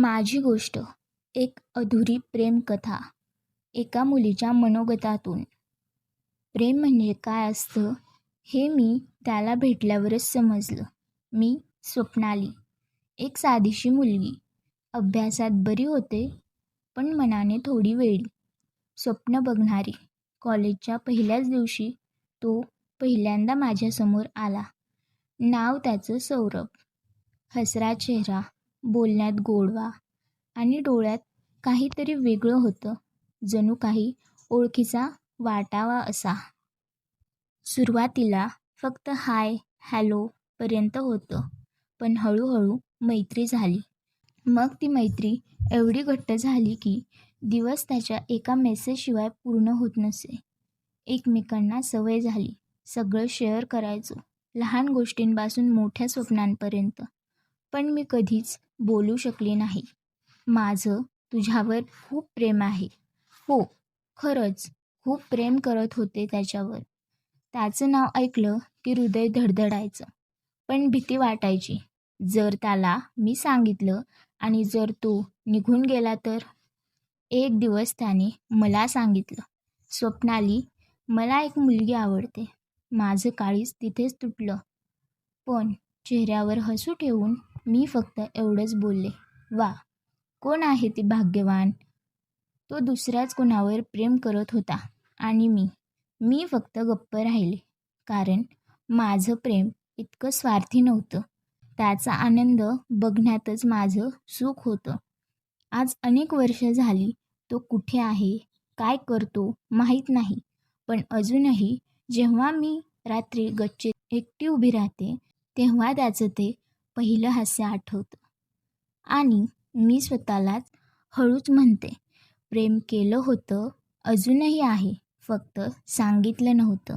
माझी गोष्ट एक अधुरी प्रेमकथा एका मुलीच्या मनोगतातून. प्रेम म्हणजे काय असतं हे मी त्याला भेटल्यावरच समजलं. मी स्वप्नाली. एक साधीशी मुलगी. अभ्यासात बरी होते पण मनाने थोडी वेळी स्वप्न बघणारी. कॉलेजच्या पहिल्याच दिवशी तो पहिल्यांदा माझ्यासमोर आला. नाव त्याचं सौरभ. हसरा चेहरा. बोलण्यात गोडवा आणि डोळ्यात काहीतरी वेगळं होतं. जणू काही ओळखीचा वाटावा असा. सुरुवातीला फक्त हाय हॅलोपर्यंत होतं. पण हळूहळू मैत्री झाली. मग ती मैत्री एवढी घट्ट झाली की दिवस त्याच्या एका मेसेजशिवाय पूर्ण होत नसे. एकमेकांना सवय झाली. सगळं शेअर करायचो. लहान गोष्टींपासून मोठ्या स्वप्नांपर्यंत. पण मी कधीच बोलू शकले नाही. माझं तुझ्यावर खूप प्रेम आहे. हो खरंच खूप प्रेम करत होते त्याच्यावर. त्याचं नाव ऐकलं की हृदय धडधडायचं. पण भीती वाटायची. जर त्याला मी सांगितलं आणि जर तो निघून गेला तर? एक दिवस त्याने मला सांगितलं. स्वप्नाली मला एक मुलगी आवडते. माझं काळीच तिथेच तुटलं. पण चेहऱ्यावर हसू ठेवून मी फक्त एवढंच बोलले वा कोण आहे ती भाग्यवान? तो दुसऱ्याच कोणावर प्रेम करत होता आणि मी मी फक्त गप्प राहिले कारण माझं प्रेम इतकं स्वार्थी नव्हतं. त्याचा आनंद बघण्यातच माझं सुख होतं. आज अनेक वर्ष झाली तो कुठे आहे काय करतो माहीत नाही पण अजूनही जेव्हा मी रात्री गच्चीत एकटी उभी राहते तेव्हा त्याचं ते पहिलं हास्य आठवतं. आणि मी स्वतःलाच हळूच म्हणते प्रेम केलं होतं अजूनही आहे फक्त सांगितलं नव्हतं.